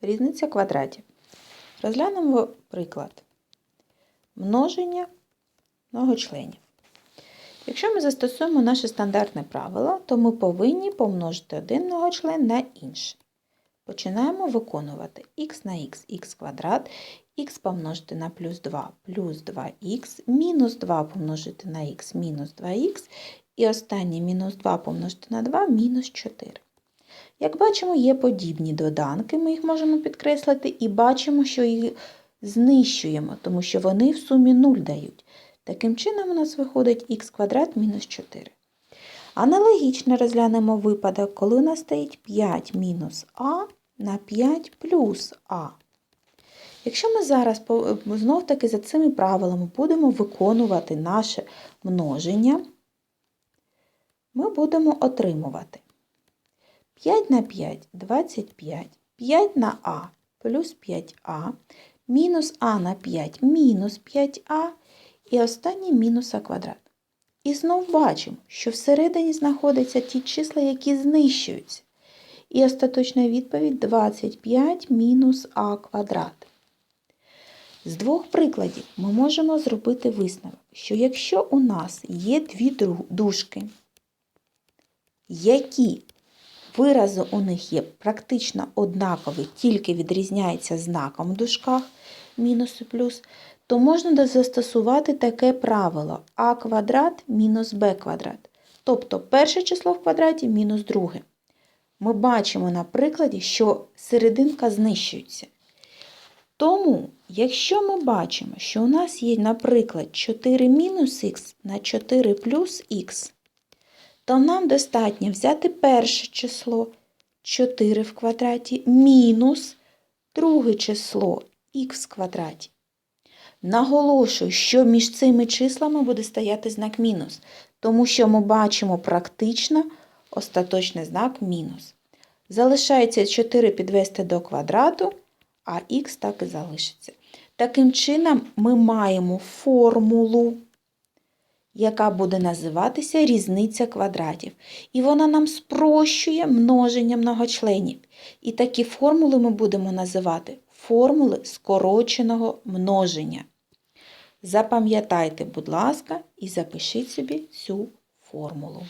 Різниця квадратів. Розглянемо приклад. Множення многочленів. Якщо ми застосуємо наше стандартне правило, то ми повинні помножити один многочлен на інший. Починаємо виконувати х на х х квадрат, х помножити на плюс 2 плюс 2х, мінус 2 помножити на х мінус 2х, і останнє мінус 2 помножити на 2 мінус 4. Як бачимо, є подібні доданки, ми їх можемо підкреслити, і бачимо, що їх знищуємо, тому що вони в сумі 0 дають. Таким чином, у нас виходить х квадрат мінус 4. Аналогічно розглянемо випадок, коли у нас стоїть 5 мінус а на 5 плюс а. Якщо ми зараз знов-таки за цими правилами будемо виконувати наше множення, ми будемо отримувати 5 на 5 25, 5 на а плюс 5а, мінус а на 5 мінус 5а і останній мінус а квадрат. І знов бачимо, що всередині знаходяться ті числа, які знищуються. І остаточна відповідь 25 мінус а квадрат. З двох прикладів ми можемо зробити висновок, що якщо у нас є дві дужки, які вирази у них є практично однакові, тільки відрізняються знаком в дужках мінус і плюс, то можна застосувати таке правило а квадрат мінус b квадрат. Тобто перше число в квадраті мінус друге. Ми бачимо на прикладі, що серединка знищується. Тому, якщо ми бачимо, що у нас є, наприклад, 4 мінус х на 4 плюс х, то нам достатньо взяти перше число 4 в квадраті мінус друге число х в квадраті. Наголошую, що між цими числами буде стояти знак мінус, тому що ми бачимо практично остаточний знак мінус. Залишається 4 підвести до квадрату, а х так і залишиться. Таким чином, ми маємо формулу, яка буде називатися різниця квадратів. І вона нам спрощує множення многочленів. І такі формули ми будемо називати формули скороченого множення. Запам'ятайте, будь ласка, і запишіть собі цю формулу.